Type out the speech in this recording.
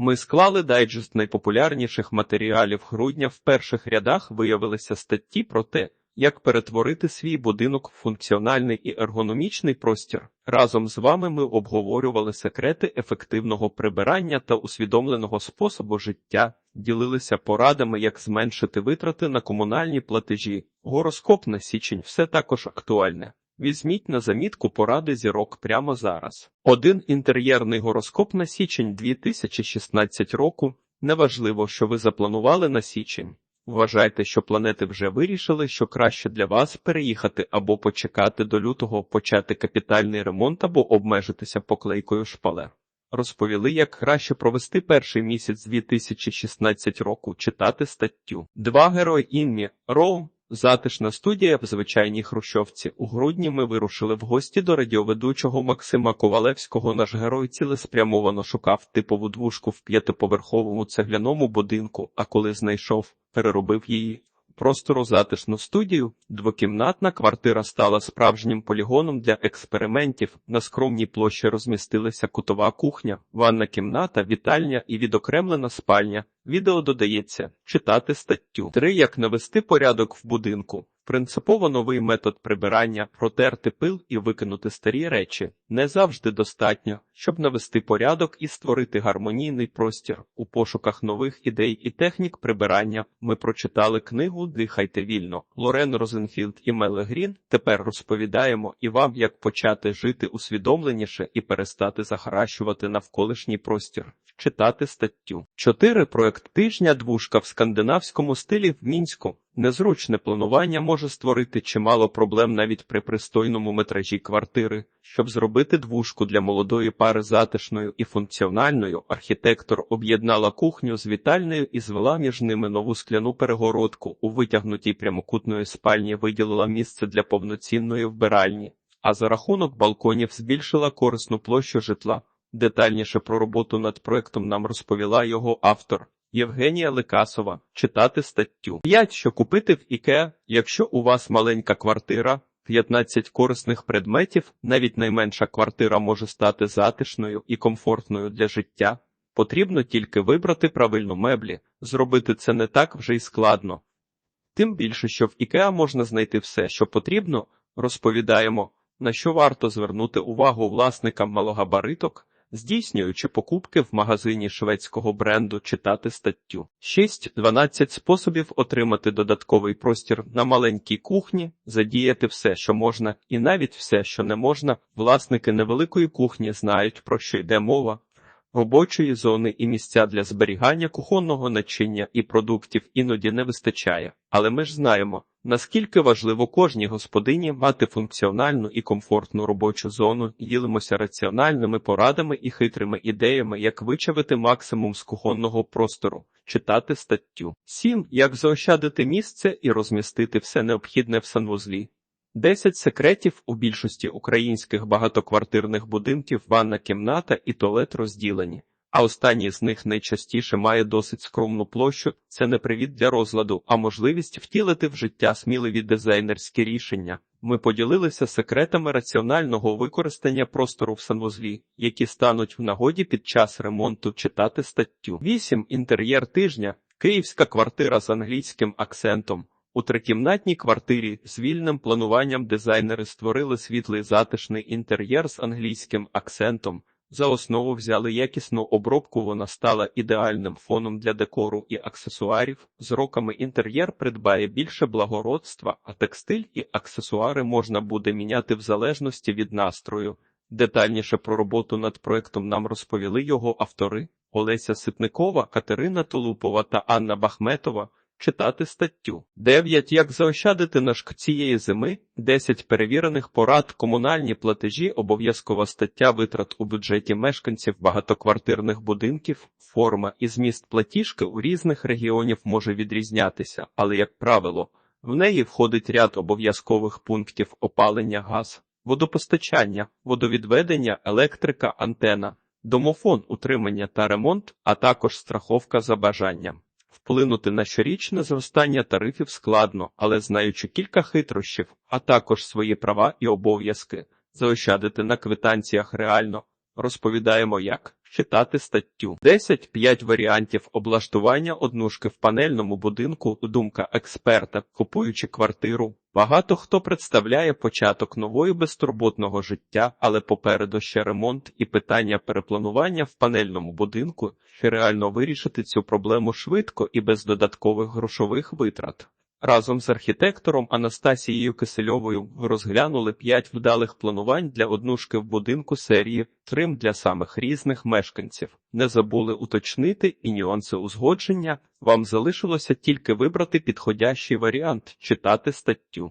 Ми склали дайджест найпопулярніших матеріалів грудня. В перших рядах виявилися статті про те, як перетворити свій будинок в функціональний і ергономічний простір. Разом з вами ми обговорювали секрети ефективного прибирання та усвідомленого способу життя, ділилися порадами, як зменшити витрати на комунальні платежі. Гороскоп на січень все також актуальне. Візьміть на замітку поради зірок прямо зараз. Один інтер'єрний гороскоп на січень 2016 року. Неважливо, що ви запланували на січень. Вважайте, що планети вже вирішили, що краще для вас переїхати або почекати до лютого, почати капітальний ремонт або обмежитися поклейкою шпалер. Розповіли, як краще провести перший місяць 2016 року, читати статтю. Два герої Інмі Роу. Затишна студія в звичайній хрущовці. У грудні ми вирушили в гості до радіоведучого Максима Ковалевського. Наш герой цілеспрямовано шукав типову двушку в п'ятиповерховому цегляному будинку, а коли знайшов, переробив її. Простору затишну студію, двокімнатна квартира стала справжнім полігоном для експериментів. На скромній площі розмістилася кутова кухня, ванна кімната, вітальня і відокремлена спальня. Відео додається читати статтю. 3. Як навести порядок в будинку. Принципово новий метод прибирання, протерти пил і викинути старі речі не завжди достатньо, щоб навести порядок і створити гармонійний простір. У пошуках нових ідей і технік прибирання ми прочитали книгу Дихайте вільно Лорен Розенфілд і Меле Грін. Тепер розповідаємо і вам, як почати жити усвідомленіше і перестати захаращувати навколишній простір. Читати статтю 4. проект тижня двушка в скандинавському стилі в мінську. Незручне планування може створити чимало проблем навіть при пристойному метражі квартири. Щоб зробити двушку для молодої пари затишною і функціональною, архітектор об'єднала кухню з вітальною і звела між ними нову скляну перегородку. У витягнутій прямокутної спальні виділила місце для повноцінної вбиральні, а за рахунок балконів збільшила корисну площу житла. Детальніше про роботу над проектом нам розповіла його автор. Євгенія Лекасова читати статтю 5. Що купити в Ікеа, якщо у вас маленька квартира, 15 корисних предметів, навіть найменша квартира може стати затишною і комфортною для життя. Потрібно тільки вибрати правильну меблі, зробити це не так вже й складно. Тим більше, що в Ікеа можна знайти все, що потрібно, розповідаємо, на що варто звернути увагу власникам малогабариток, здійснюючи покупки в магазині шведського бренду, читати статтю. 6-12 способів отримати додатковий простір на маленькій кухні, задіяти все, що можна, і навіть все, що не можна. Власники невеликої кухні знають, про що йде мова. Робочої зони і місця для зберігання кухонного начиння і продуктів іноді не вистачає, але ми ж знаємо, наскільки важливо кожній господині мати функціональну і комфортну робочу зону, ділимося раціональними порадами і хитрими ідеями, як вичавити максимум з кухонного простору, читати статтю. 7. Як заощадити місце і розмістити все необхідне в санвузлі. 10 секретів у більшості українських багатоквартирних будинків ванна кімната і туалет розділені, а останній з них найчастіше має досить скромну площу. Це не привід для розладу, а можливість втілити в життя сміливі дизайнерські рішення. Ми поділилися секретами раціонального використання простору в санвузлі, які стануть в нагоді під час ремонту читати статтю. 8. інтер'єр тижня. Київська квартира з англійським акцентом. У трикімнатній квартирі з вільним плануванням дизайнери створили світлий затишний інтер'єр з англійським акцентом. За основу взяли якісну обробку, вона стала ідеальним фоном для декору і аксесуарів. З роками інтер'єр придбає більше благородства, а текстиль і аксесуари можна буде міняти в залежності від настрою. Детальніше про роботу над проектом нам розповіли його автори Олеся Ситникова, Катерина Тулупова та Анна Бахметова. Читати статтю 9. Як заощадити на шк цієї зими 10 перевірених порад комунальні платежі обов'язкова стаття витрат у бюджеті мешканців багатоквартирних будинків, форма і зміст платіжки у різних регіонів може відрізнятися, але, як правило, в неї входить ряд обов'язкових пунктів опалення газ, водопостачання, водовідведення, електрика, антена, домофон, утримання та ремонт, а також страховка за бажанням. Вплинути на щорічне зростання тарифів складно, але знаючи кілька хитрощів, а також свої права і обов'язки, заощадити на квитанціях реально. Розповідаємо, як читати статтю. 10 5 варіантів облаштування однушки в панельному будинку. Думка експерта, купуючи квартиру. Багато хто представляє початок нової безтурботного життя, але попереду ще ремонт і питання перепланування в панельному будинку, чи реально вирішити цю проблему швидко і без додаткових грошових витрат. Разом з архітектором Анастасією Кисельовою розглянули п'ять вдалих планувань для однушки в будинку серії Трим для самих різних мешканців. Не забули уточнити і нюанси узгодження. Вам залишилося тільки вибрати підходящий варіант, читати статтю.